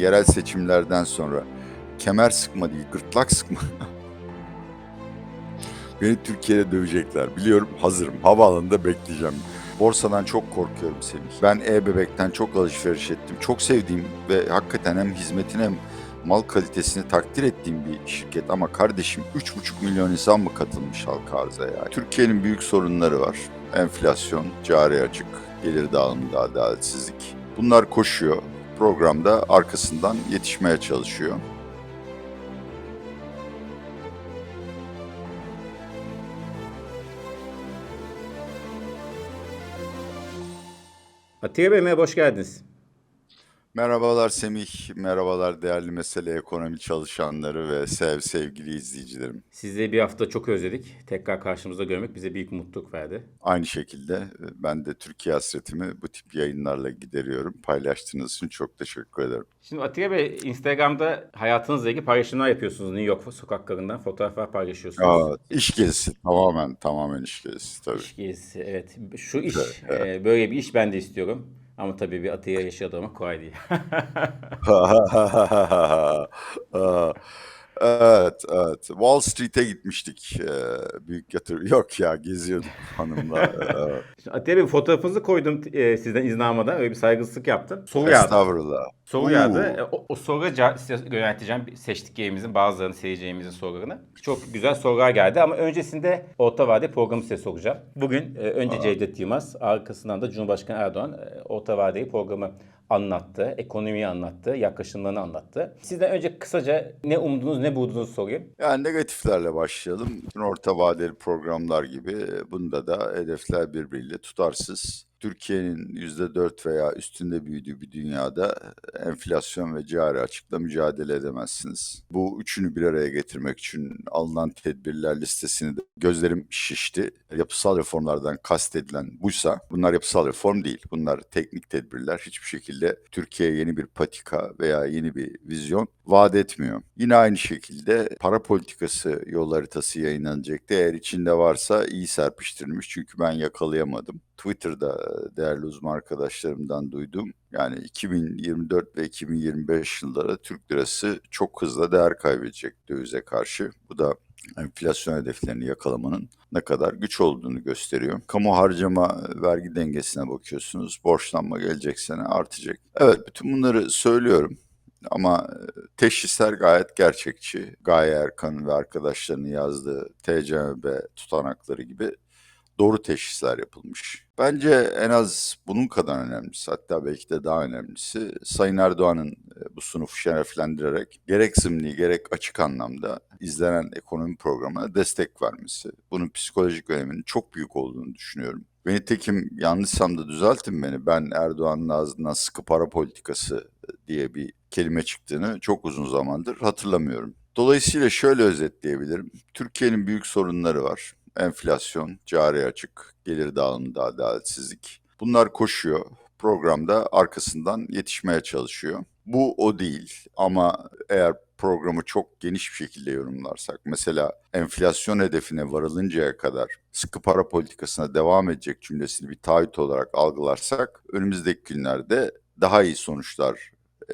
Yerel seçimlerden sonra kemer sıkma değil, gırtlak sıkma. Beni Türkiye'de dövecekler. Biliyorum, hazırım. Havaalanında bekleyeceğim. Borsadan çok korkuyorum Semih. Ben e-bebekten çok alışveriş ettim. Çok sevdiğim ve hakikaten hem hizmetini hem mal kalitesini takdir ettiğim bir şirket ama kardeşim 3,5 milyon insan mı katılmış halka arza ya? Türkiye'nin büyük sorunları var. Enflasyon, cari açık, gelir dağılımında adaletsizlik. Bunlar koşuyor. Programda arkasından yetişmeye çalışıyor. Atiye Bey merhaba, hoş geldiniz. Merhabalar Semih, merhabalar değerli mesele ekonomi çalışanları ve sev sevgili izleyicilerim. Sizi bir hafta çok özledik. Tekrar karşımızda görmek bize büyük mutluluk verdi. Aynı şekilde e, ben de Türkiye hasretimi bu tip yayınlarla gideriyorum. Paylaştığınız için çok teşekkür ederim. Şimdi Atiye Bey Instagram'da hayatınızla ilgili paylaşımlar yapıyorsunuz. New York sokaklarından fotoğraflar paylaşıyorsunuz. Aa, iş gezisi tamamen tamamen iş gezisi tabii. İş gezisi, evet. Şu iş, Evet, e, böyle bir iş ben de istiyorum. Ama tabii bir Atiye yaşadığıma kolay değil. Evet, evet. Wall Street'e gitmiştik. Ee, büyük yatırım. Yok ya geziyorduk hanımla. Ee, Şimdi Atiye Bey fotoğrafınızı koydum e, sizden izin almadan. Öyle bir saygısızlık yaptım. Soru yağdı. Estağfurullah. Soru Oo. yağdı. E, O, o soruları ca- size yönelteceğim. Seçtiklerimizin bazılarını seyircilerimizin sorularını. Çok güzel sorular geldi ama öncesinde Orta Vade programı size soracağım. Bugün e, önce Cevdet Yılmaz, arkasından da Cumhurbaşkanı Erdoğan e, Orta Vadeyi programı anlattı. Ekonomiyi anlattı, yaklaşımlarını anlattı. Sizden önce kısaca ne umdunuz, ne bulduğunuzu sorayım. Yani negatiflerle başlayalım. Orta vadeli programlar gibi bunda da hedefler birbiriyle tutarsız. Türkiye'nin %4 veya üstünde büyüdüğü bir dünyada enflasyon ve cari açıkla mücadele edemezsiniz. Bu üçünü bir araya getirmek için alınan tedbirler listesini de gözlerim şişti. Yapısal reformlardan kastedilen buysa bunlar yapısal reform değil. Bunlar teknik tedbirler. Hiçbir şekilde Türkiye'ye yeni bir patika veya yeni bir vizyon vaat etmiyor. Yine aynı şekilde para politikası yol haritası yayınlanacaktı. Eğer içinde varsa iyi serpiştirilmiş çünkü ben yakalayamadım. Twitter'da değerli uzman arkadaşlarımdan duydum. Yani 2024 ve 2025 yılları Türk lirası çok hızlı değer kaybedecek dövize karşı. Bu da enflasyon hedeflerini yakalamanın ne kadar güç olduğunu gösteriyor. Kamu harcama vergi dengesine bakıyorsunuz. Borçlanma gelecek sene artacak. Evet bütün bunları söylüyorum. Ama teşhisler gayet gerçekçi. Gaye Erkan ve arkadaşlarının yazdığı TCMB tutanakları gibi doğru teşhisler yapılmış. Bence en az bunun kadar önemlisi hatta belki de daha önemlisi Sayın Erdoğan'ın e, bu sunufu şereflendirerek gerek zımni gerek açık anlamda izlenen ekonomi programına destek vermesi. Bunun psikolojik öneminin çok büyük olduğunu düşünüyorum. Ve nitekim yanlışsam da düzeltin beni. Ben Erdoğan'ın ağzından sıkı para politikası e, diye bir kelime çıktığını çok uzun zamandır hatırlamıyorum. Dolayısıyla şöyle özetleyebilirim. Türkiye'nin büyük sorunları var. Enflasyon, cari açık, gelir dağılımında adaletsizlik. Bunlar koşuyor. Programda arkasından yetişmeye çalışıyor. Bu o değil ama eğer programı çok geniş bir şekilde yorumlarsak, mesela enflasyon hedefine varılıncaya kadar sıkı para politikasına devam edecek cümlesini bir taahhüt olarak algılarsak, önümüzdeki günlerde daha iyi sonuçlar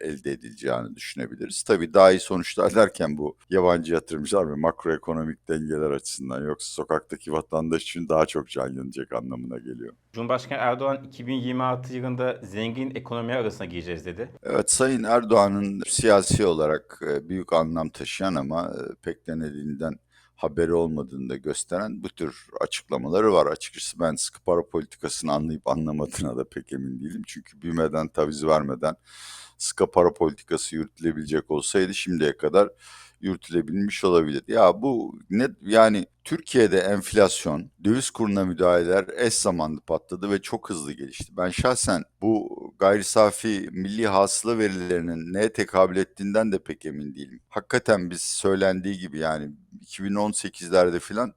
elde edileceğini düşünebiliriz. Tabii daha iyi sonuçlar derken bu yabancı yatırımcılar ve makroekonomik dengeler açısından yoksa sokaktaki vatandaş için daha çok can yanacak anlamına geliyor. Cumhurbaşkanı Erdoğan 2026 yılında zengin ekonomiler arasına gireceğiz dedi. Evet Sayın Erdoğan'ın siyasi olarak e, büyük anlam taşıyan ama e, pek denediğinden haberi olmadığını da gösteren bu tür açıklamaları var. Açıkçası ben sıkı para politikasını anlayıp anlamadığına da pek emin değilim. Çünkü büyümeden taviz vermeden sıkı para politikası yürütülebilecek olsaydı şimdiye kadar yürütülebilmiş olabilir. Ya bu ne yani Türkiye'de enflasyon, döviz kuruna müdahaleler eş zamanlı patladı ve çok hızlı gelişti. Ben şahsen bu gayri safi milli hasıla verilerinin neye tekabül ettiğinden de pek emin değilim. Hakikaten biz söylendiği gibi yani 2018'lerde filan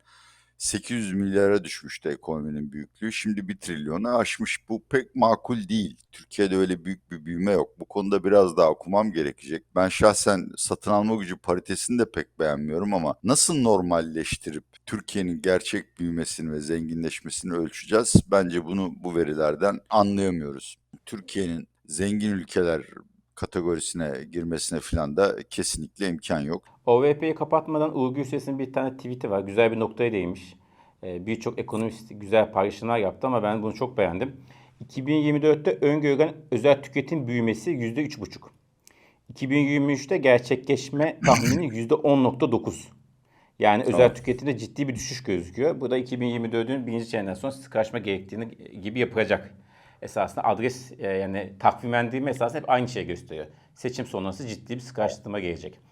800 milyara düşmüştü ekonominin büyüklüğü. Şimdi 1 trilyonu aşmış. Bu pek makul değil. Türkiye'de öyle büyük bir büyüme yok. Bu konuda biraz daha okumam gerekecek. Ben şahsen satın alma gücü paritesini de pek beğenmiyorum ama nasıl normalleştirip Türkiye'nin gerçek büyümesini ve zenginleşmesini ölçeceğiz? Bence bunu bu verilerden anlayamıyoruz. Türkiye'nin zengin ülkeler kategorisine girmesine falan da kesinlikle imkan yok. OVP'yi kapatmadan Uğur Gülses'in bir tane tweet'i var. Güzel bir noktaya değinmiş. Ee, Birçok ekonomist güzel paylaşımlar yaptı ama ben bunu çok beğendim. 2024'te öngörülen özel tüketim büyümesi %3,5. 2023'te gerçekleşme tahmini %10,9. Yani özel Tamam. tüketimde ciddi bir düşüş gözüküyor. Bu da 2024'ün birinci çeyreğinden sonra sıkılaşma gerektiğini gibi yapılacak. Esasında adres e, yani takvimlendirme esasında hep aynı şey gösteriyor. Seçim sonrası ciddi bir sıkılaştırma gelecek.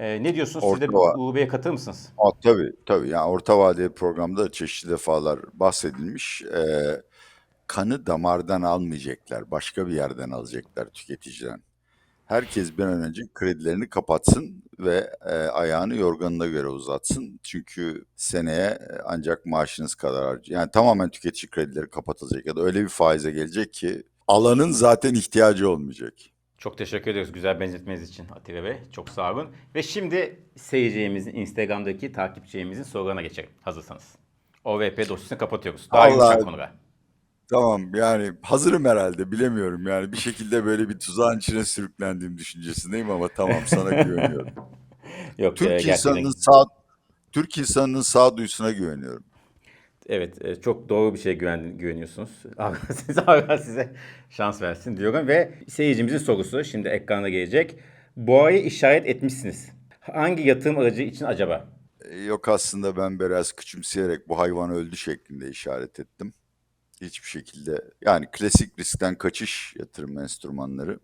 E, ne diyorsunuz? Siz de Orta va- Uğur Bey'e katılır mısınız? Aa, tabii tabii yani orta vadeli programda da çeşitli defalar bahsedilmiş. Ee, kanı damardan almayacaklar, başka bir yerden alacaklar tüketiciden. Herkes bir an önce kredilerini kapatsın ve e, ayağını yorganına göre uzatsın. Çünkü seneye e, ancak maaşınız kadar harcı. Yani tamamen tüketici kredileri kapatılacak ya da öyle bir faize gelecek ki alanın zaten ihtiyacı olmayacak. Çok teşekkür ediyoruz güzel benzetmeniz için Atilla Bey. Çok sağ olun. Ve şimdi seyircimizin, Instagram'daki takipçimizin sorularına geçelim. Hazırsanız. OVP dosyasını kapatıyoruz. Daha Allah- yumuşak konular. Tamam yani hazırım herhalde bilemiyorum yani bir şekilde böyle bir tuzağın içine sürüklendiğim düşüncesindeyim ama tamam sana güveniyorum. Yok, e, Türk gerçekten- insanının sağ Türk insanının sağduyusuna güveniyorum. Evet, e, çok doğru bir şeye güven, güveniyorsunuz. Size, Allah size şans versin diyorum. Ve seyircimizin sorusu şimdi ekrana gelecek. Boğayı işaret etmişsiniz. Hangi yatırım aracı için acaba? E, Yok aslında ben biraz küçümseyerek bu hayvan öldü şeklinde işaret ettim. Hiçbir şekilde yani klasik riskten kaçış yatırım enstrümanları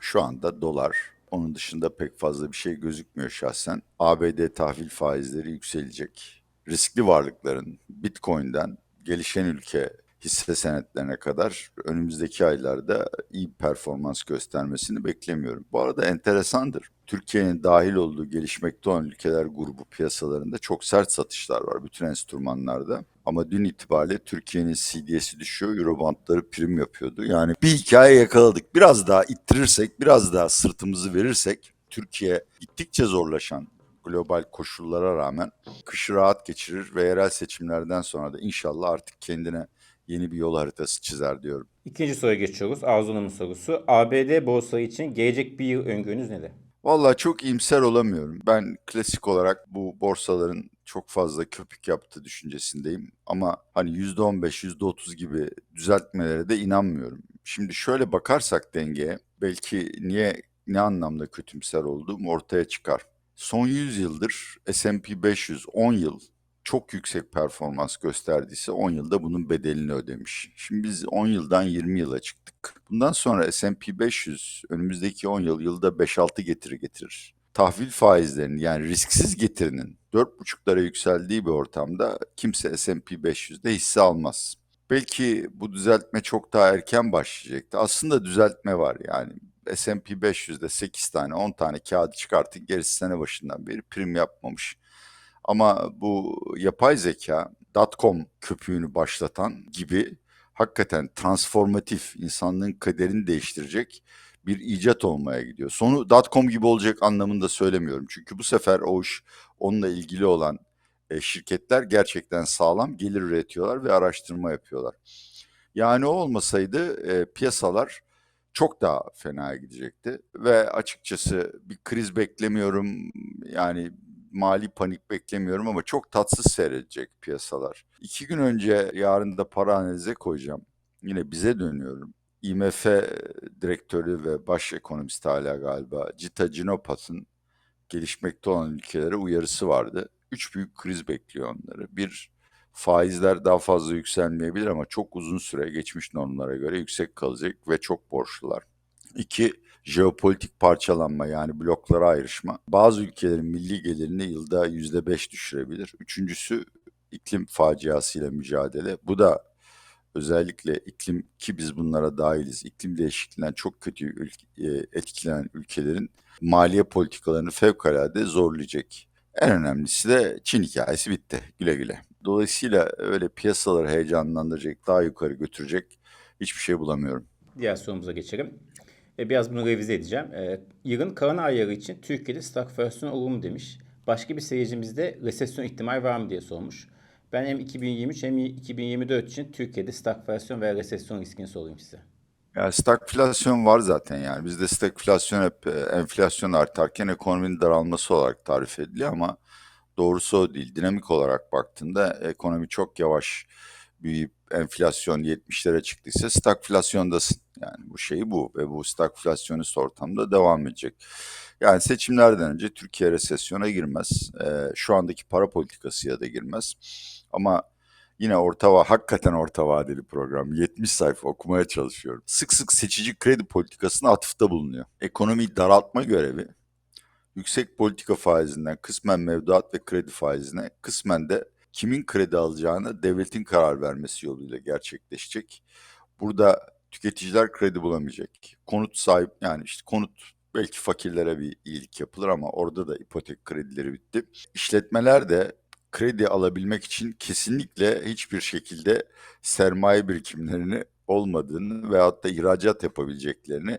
şu anda dolar. Onun dışında pek fazla bir şey gözükmüyor şahsen. ABD tahvil faizleri yükselecek. Riskli varlıkların Bitcoin'den gelişen ülke hisse senetlerine kadar önümüzdeki aylarda iyi performans göstermesini beklemiyorum. Bu arada enteresandır. Türkiye'nin dahil olduğu gelişmekte olan ülkeler grubu piyasalarında çok sert satışlar var bütün enstrümanlarda. Ama dün itibariyle Türkiye'nin CDS'i düşüyor, Eurobondları prim yapıyordu. Yani bir hikaye yakaladık. Biraz daha ittirirsek, biraz daha sırtımızı verirsek Türkiye gittikçe zorlaşan global koşullara rağmen kışı rahat geçirir ve yerel seçimlerden sonra da inşallah artık kendine yeni bir yol haritası çizer diyorum. İkinci soruya geçiyoruz. Arzu Hanım'ın sorusu. ABD borsa için gelecek bir yıl öngörünüz nedir? Vallahi çok iyimser olamıyorum. Ben klasik olarak bu borsaların çok fazla köpük yaptığı düşüncesindeyim. Ama hani %15, %30 gibi düzeltmelere de inanmıyorum. Şimdi şöyle bakarsak dengeye belki niye ne anlamda kötümser olduğum ortaya çıkar. Son 100 yıldır S&P 500 10 yıl çok yüksek performans gösterdiyse 10 yılda bunun bedelini ödemiş. Şimdi biz 10 yıldan 20 yıla çıktık. Bundan sonra S&P 500 önümüzdeki 10 yıl yılda 5-6 getiri getirir. Tahvil faizlerinin yani risksiz getirinin 4,5'lara yükseldiği bir ortamda kimse S&P 500'de hisse almaz. Belki bu düzeltme çok daha erken başlayacaktı. Aslında düzeltme var yani. S&P 500'de 8 tane 10 tane kağıdı çıkartın gerisi sene başından beri prim yapmamış. Ama bu yapay zeka .com köpüğünü başlatan gibi hakikaten transformatif insanlığın kaderini değiştirecek bir icat olmaya gidiyor. Sonu .com gibi olacak anlamında söylemiyorum. Çünkü bu sefer o iş onunla ilgili olan e, şirketler gerçekten sağlam gelir üretiyorlar ve araştırma yapıyorlar. Yani o olmasaydı e, piyasalar çok daha fena gidecekti ve açıkçası bir kriz beklemiyorum. Yani mali panik beklemiyorum ama çok tatsız seyredecek piyasalar. İki gün önce yarın da para analize koyacağım. Yine bize dönüyorum. IMF direktörü ve baş ekonomist hala galiba Cita Ginopat'ın gelişmekte olan ülkelere uyarısı vardı. Üç büyük kriz bekliyor onları. Bir, faizler daha fazla yükselmeyebilir ama çok uzun süre geçmiş normlara göre yüksek kalacak ve çok borçlular. İki, jeopolitik parçalanma yani bloklara ayrışma. Bazı ülkelerin milli gelirini yılda yüzde beş düşürebilir. Üçüncüsü iklim faciasıyla mücadele. Bu da özellikle iklim ki biz bunlara dahiliz. İklim değişikliğinden çok kötü e, etkilenen ülkelerin maliye politikalarını fevkalade zorlayacak. En önemlisi de Çin hikayesi bitti. Güle güle. Dolayısıyla öyle piyasaları heyecanlandıracak, daha yukarı götürecek hiçbir şey bulamıyorum. Diğer sorumuza geçelim. E, biraz bunu revize edeceğim. E, yılın kalan ayları için Türkiye'de stagflasyon olur mu demiş. Başka bir seyircimiz de resesyon ihtimali var mı diye sormuş. Ben hem 2023 hem 2024 için Türkiye'de stagflasyon veya resesyon riskini sorayım size. Ya stagflasyon var zaten yani. Bizde stagflasyon hep e, enflasyon artarken ekonominin daralması olarak tarif ediliyor ama doğrusu o değil. Dinamik olarak baktığında ekonomi çok yavaş büyüyüp enflasyon 70'lere çıktıysa stagflasyondasın. Yani bu şey bu ve bu stagflasyonist ortamda devam edecek. Yani seçimlerden önce Türkiye resesyona girmez. Ee, şu andaki para politikasıya da girmez. Ama yine orta va hakikaten orta vadeli program. 70 sayfa okumaya çalışıyorum. Sık sık seçici kredi politikasına atıfta bulunuyor. Ekonomiyi daraltma görevi yüksek politika faizinden kısmen mevduat ve kredi faizine, kısmen de kimin kredi alacağına devletin karar vermesi yoluyla gerçekleşecek. Burada tüketiciler kredi bulamayacak. Konut sahip yani işte konut belki fakirlere bir iyilik yapılır ama orada da ipotek kredileri bitti. İşletmeler de kredi alabilmek için kesinlikle hiçbir şekilde sermaye birikimlerini olmadığını veyahut da ihracat yapabileceklerini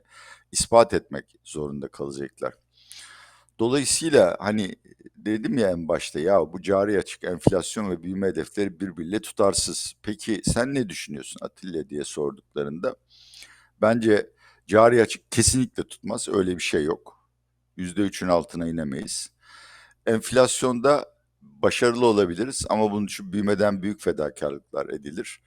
ispat etmek zorunda kalacaklar. Dolayısıyla hani dedim ya en başta ya bu cari açık enflasyon ve büyüme hedefleri birbiriyle tutarsız. Peki sen ne düşünüyorsun Atilla diye sorduklarında bence cari açık kesinlikle tutmaz. Öyle bir şey yok. %3'ün altına inemeyiz. Enflasyonda başarılı olabiliriz ama bunun için büyümeden büyük fedakarlıklar edilir.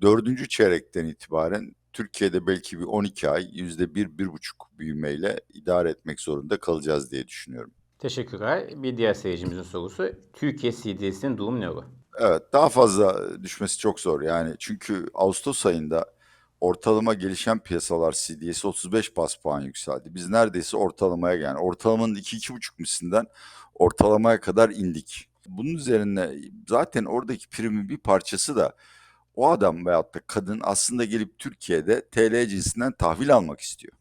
Dördüncü çeyrekten itibaren Türkiye'de belki bir 12 ay yüzde bir, bir buçuk büyümeyle idare etmek zorunda kalacağız diye düşünüyorum. Teşekkürler. Bir diğer seyircimizin sorusu. Türkiye CDS'inin durumu ne olur? Evet, daha fazla düşmesi çok zor yani çünkü Ağustos ayında ortalama gelişen piyasalar CDS 35 bas puan yükseldi. Biz neredeyse ortalamaya yani ortalamanın 2-2,5 mislinden ortalamaya kadar indik. Bunun üzerine zaten oradaki primin bir parçası da o adam veyahut da kadın aslında gelip Türkiye'de TL cinsinden tahvil almak istiyor.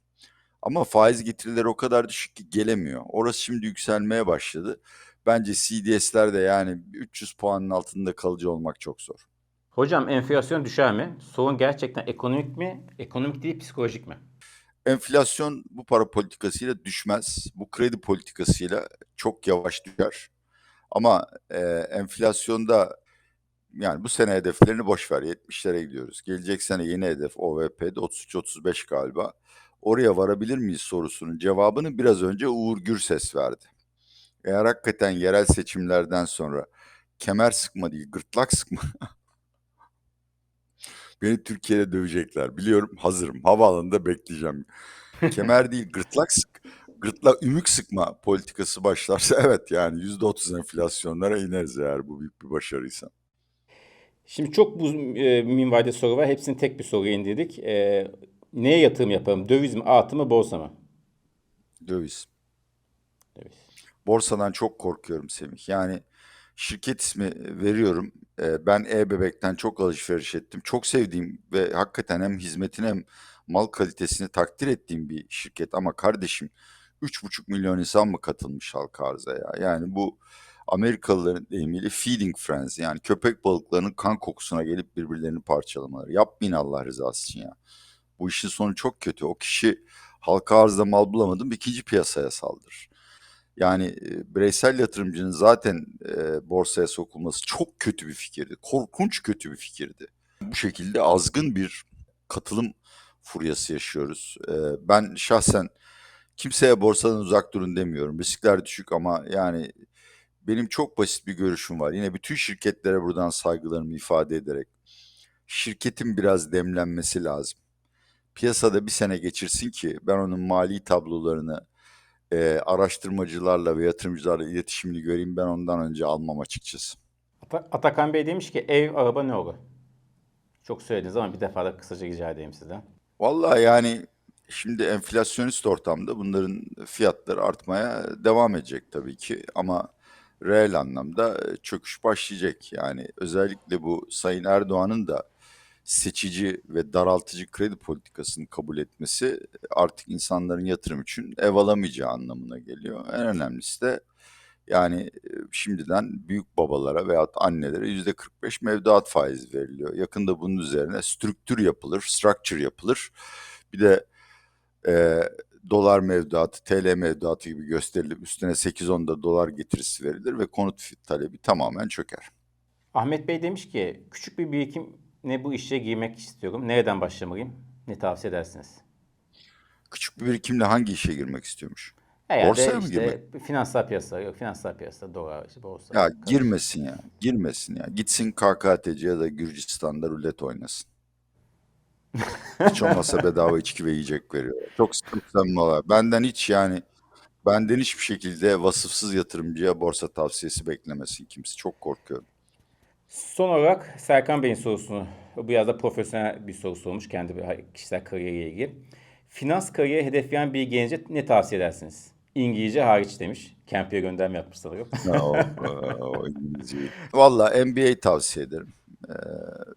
Ama faiz getirileri o kadar düşük ki gelemiyor. Orası şimdi yükselmeye başladı. Bence CDS'lerde yani 300 puanın altında kalıcı olmak çok zor. Hocam enflasyon düşer mi? Sorun gerçekten ekonomik mi? Ekonomik değil psikolojik mi? Enflasyon bu para politikasıyla düşmez. Bu kredi politikasıyla çok yavaş düşer. Ama e, enflasyonda yani bu sene hedeflerini boş ver 70'lere gidiyoruz. Gelecek sene yeni hedef OVP'de 33-35 galiba. Oraya varabilir miyiz sorusunun cevabını biraz önce Uğur Gürses verdi. Eğer hakikaten yerel seçimlerden sonra kemer sıkma değil gırtlak sıkma beni Türkiye'de dövecekler. Biliyorum hazırım. Havaalanında bekleyeceğim. Kemer değil gırtlak sık gırtlak ümük sıkma politikası başlarsa evet yani %30 enflasyonlara ineriz eğer bu büyük bir başarıysa. Şimdi çok bu e, minvalde soru var. Hepsini tek bir soruya indirdik. E, neye yatırım yapalım? Döviz mi, altın mı, borsa mı? Döviz. Döviz. Borsadan çok korkuyorum Semih. Yani şirket ismi veriyorum. Ee, ben e-bebekten çok alışveriş ettim. Çok sevdiğim ve hakikaten hem hizmetini hem mal kalitesini takdir ettiğim bir şirket. Ama kardeşim 3,5 milyon insan mı katılmış halka arza ya? Yani bu Amerikalıların deyimiyle feeding frenzy yani köpek balıklarının kan kokusuna gelip birbirlerini parçalamaları. Yapmayın Allah rızası için ya. Bu işin sonu çok kötü. O kişi halka arzda mal bulamadım ikinci piyasaya saldırır. Yani e, bireysel yatırımcının zaten e, borsaya sokulması çok kötü bir fikirdi. Korkunç kötü bir fikirdi. Bu şekilde azgın bir katılım furyası yaşıyoruz. E, ben şahsen kimseye borsadan uzak durun demiyorum. Riskler düşük ama yani benim çok basit bir görüşüm var. Yine bütün şirketlere buradan saygılarımı ifade ederek şirketin biraz demlenmesi lazım. Piyasada bir sene geçirsin ki ben onun mali tablolarını e, araştırmacılarla ve yatırımcılarla iletişimini göreyim ben ondan önce almam açıkçası. Ata- Atakan Bey demiş ki ev, araba ne olur? Çok söylediniz ama bir defa da kısaca rica edeyim sizden. Vallahi yani şimdi enflasyonist ortamda bunların fiyatları artmaya devam edecek tabii ki ama reel anlamda çöküş başlayacak. Yani özellikle bu Sayın Erdoğan'ın da seçici ve daraltıcı kredi politikasını kabul etmesi artık insanların yatırım için ev alamayacağı anlamına geliyor. En önemlisi de yani e, şimdiden büyük babalara veyahut annelere yüzde 45 mevduat faizi veriliyor. Yakında bunun üzerine strüktür yapılır, structure yapılır. Bir de e, dolar mevduatı, TL mevduatı gibi gösterilip üstüne 8-10 da dolar getirisi verilir ve konut talebi tamamen çöker. Ahmet Bey demiş ki küçük bir birikim ne bu işe girmek istiyorum. Nereden başlamalıyım? Ne tavsiye edersiniz? Küçük bir birikimle hangi işe girmek istiyormuş? Herhalde Borsaya mı işte girmek? finansal piyasa, yok finansal piyasa, dolar, işte borsa. Ya girmesin ya. Girmesin ya. Gitsin KKTC ya da Gürcistan'da rulet oynasın. Hiç olmazsa bedava içki ve yiyecek veriyor. Çok sıkıntı samimi olarak. Benden hiç yani benden hiçbir şekilde vasıfsız yatırımcıya borsa tavsiyesi beklemesin kimse. Çok korkuyorum. Son olarak Serkan Bey'in sorusunu, bu biraz da profesyonel bir soru sormuş kendi bir kişisel kariyeriyle ilgili. Finans kariyeri hedefleyen bir gence ne tavsiye edersiniz? İngilizce hariç demiş. Kempi'ye gönderme yapmış sanırım. Ha, o, o İngilizceyi. Valla MBA tavsiye ederim. Ee,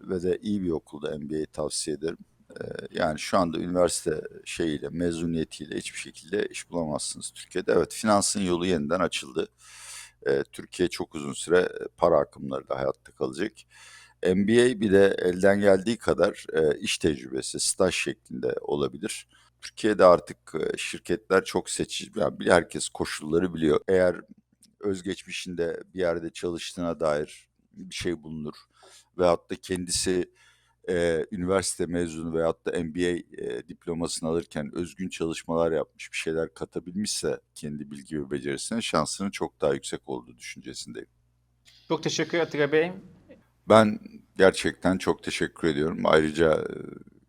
ve de iyi bir okulda MBA tavsiye ederim. Ee, yani şu anda üniversite şeyiyle, mezuniyetiyle hiçbir şekilde iş bulamazsınız Türkiye'de. Evet, finansın yolu yeniden açıldı. Ee, Türkiye çok uzun süre para akımları da hayatta kalacak. MBA bir de elden geldiği kadar e, iş tecrübesi, staj şeklinde olabilir. Türkiye'de artık e, şirketler çok seçici. Yani herkes koşulları biliyor. Eğer özgeçmişinde bir yerde çalıştığına dair bir şey bulunur veyahut da kendisi e, üniversite mezunu veyahut da MBA e, diplomasını alırken özgün çalışmalar yapmış, bir şeyler katabilmişse kendi bilgi ve becerisine şansının çok daha yüksek olduğu düşüncesindeyim. Çok teşekkür Atilla Bey. Ben gerçekten çok teşekkür ediyorum. Ayrıca e,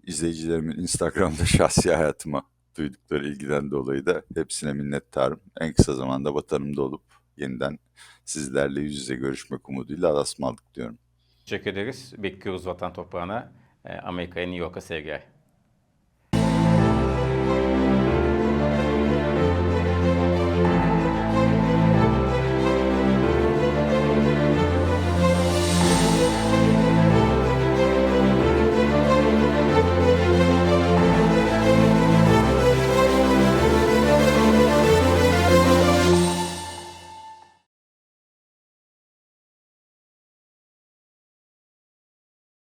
izleyicilerimin Instagram'da şahsi hayatıma duydukları ilgiden dolayı da hepsine minnettarım. En kısa zamanda vatanımda olup yeniden sizlerle yüz yüze görüşmek umuduyla Allah'a ısmarladık diyorum. Teşekkür ederiz. Bekliyoruz vatan toprağına. Ee, Amerika'ya, New York'a sevgiler.